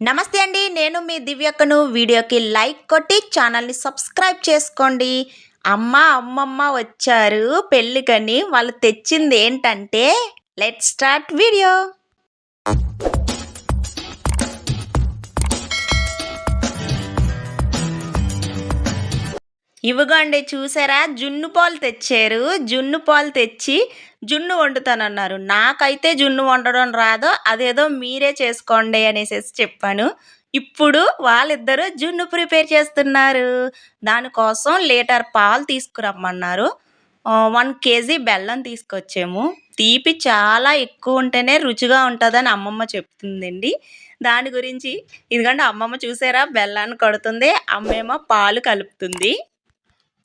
నమస్తే అండి నేను మీ దివ్యక్కను వీడియోకి లైక్ కొట్టి ఛానల్ని సబ్స్క్రైబ్ చేసుకోండి. అమ్మ అమ్మమ్మ వచ్చారు పెళ్ళికని. వాళ్ళు తెచ్చింది ఏంటంటే లెట్ స్టార్ట్ వీడియో ఇవ్వగండి చూసారా? జున్ను పాలు తెచ్చారు. జున్ను పాలు తెచ్చి జున్ను వండుతానన్నారు. నాకైతే జున్ను వండడం రాదో. అదేదో మీరే చేసుకోండి అనేసి చెప్పాను. ఇప్పుడు వాళ్ళిద్దరూ జున్ను ప్రిపేర్ చేస్తున్నారు. దానికోసం లీటర్ పాలు తీసుకురమ్మన్నారు. వన్ కేజీ బెల్లం తీసుకొచ్చాము. తీపి చాలా ఎక్కువ ఉంటేనే రుచిగా ఉంటుందని అమ్మమ్మ చెప్తుందండి. దాని గురించి ఇదిగంటే అమ్మమ్మ చూసారా? బెల్లాన్ని కొడుతుంది. అమ్మేమో పాలు కలుపుతుంది.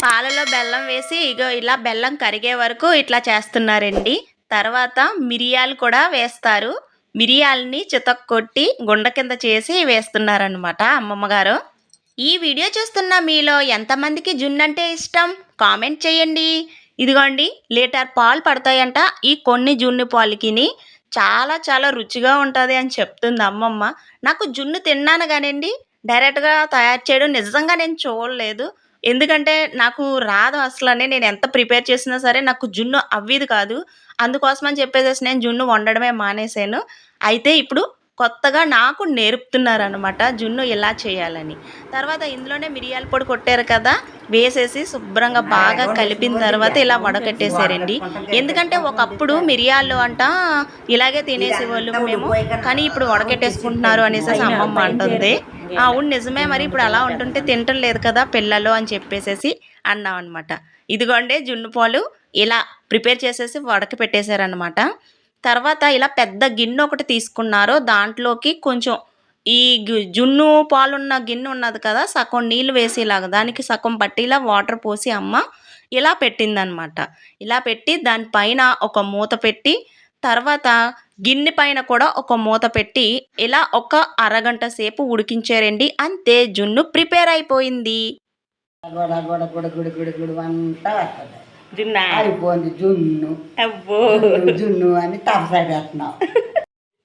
పాలలో బెల్లం వేసి ఇగో ఇలా బెల్లం కరిగే వరకు ఇట్లా చేస్తున్నారండి. తర్వాత మిరియాలు కూడా వేస్తారు. మిరియాలని చితక్కొట్టి గుండ కింద చేసి వేస్తున్నారనమాట అమ్మమ్మ గారు. ఈ వీడియో చూస్తున్న మీలో ఎంతమందికి జున్ను అంటే ఇష్టం? కామెంట్ చేయండి. ఇదిగోండి లీటర్ పాలు పడతాయంట ఈ కొన్ని జున్ను పాలకిని. చాలా చాలా రుచిగా ఉంటుంది అని చెప్తుంది అమ్మమ్మ. నాకు జున్ను తిన్నాను కానివ్వండి డైరెక్ట్గా తయారు చేయడం నిజంగా నేను చూడలేదు. ఎందుకంటే నాకు రాదు అసలనే నేను ఎంత ప్రిపేర్ చేసినా సరే నాకు జున్ను అవ్వేది కాదు. అందుకోసం అని చెప్పేసి నేను జున్ను వండడమే మానేశాను. అయితే ఇప్పుడు కొత్తగా నాకు నేర్పుతున్నారనమాట జున్ను ఇలా చేయాలని. తర్వాత ఇందులోనే మిరియాల పొడి కొట్టారు కదా వేసేసి శుభ్రంగా బాగా కలిపిన తర్వాత ఇలా వడకట్టేశారండి. ఎందుకంటే ఒకప్పుడు మిరియాలు అంట ఇలాగే తినేసేవాళ్ళు మేము కానీ ఇప్పుడు వడకెట్టేసుకుంటున్నారు అనేసి అమ్మమ్మ అంటుంది. అవును నిజమే మరి ఇప్పుడు అలా ఉంటుంటే తింటం లేదు కదా పిల్లలు అని చెప్పేసేసి అన్నాం అనమాట ఇదిగోండి జున్ను పాలు ఇలా ప్రిపేర్ చేసేసి వడక పెట్టేశారనమాట తర్వాత ఇలా పెద్ద గిన్నె ఒకటి తీసుకున్నారు దాంట్లోకి కొంచెం ఈ జున్ను పాలున్న గిన్నె ఉన్నది కదా సగం నీళ్ళు వేసేలాగా దానికి సగం పట్టిలా వాటర్ పోసి అమ్మ ఇలా పెట్టిందనమాట ఇలా పెట్టి దానిపైన ఒక మూత పెట్టి తర్వాత గిన్నె పైన కూడా ఒక మూత పెట్టి ఇలా ఒక అరగంట సేపు ఉడికించారండి అంతే జున్ను ప్రిపేర్ అయిపోయింది గొడ జున్నా. జున్ను. అబ్బో. జున్ను, అని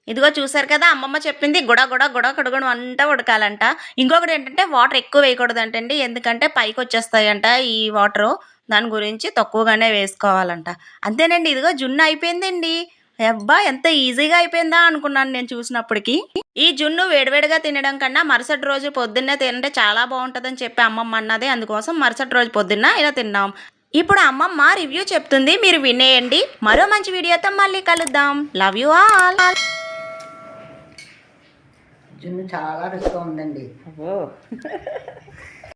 ఇదిగో చూసారు కదా అమ్మమ్మ చెప్పింది గుడ గుడ గుడ కడుగుడు అంతా ఉడకాలంట. ఇంకొకటి ఏంటంటే వాటర్ ఎక్కువ వేయకూడదు అంటండి ఎందుకంటే పైకి వచ్చేస్తాయంట ఈ వాటర్ దాని గురించి తక్కువగానే వేసుకోవాలంట. అంతేనండి ఇదిగో జున్ను అయిపోయిందండి. అబ్బా ఎంత ఈజీగా అయిపోయిందా అనుకున్నాను నేను చూసినప్పటికి. ఈ జున్ను వేడివేడిగా తినడం కన్నా మరుసటి రోజు పొద్దున్నే తింటే చాలా బాగుంటుందని చెప్పి అమ్మమ్మ అన్నది. అందుకోసం మరుసటి రోజు పొద్దున్న ఇలా తిన్నాం. ఇప్పుడు అమ్మమ్మ రివ్యూ చెప్తుంది మీరు వినేయండి. మరో మంచి వీడియోతో మళ్ళీ కలుద్దాం. లవ్ యూ ఆల్ జున్ను చాలా రుచిగా ఉందండి.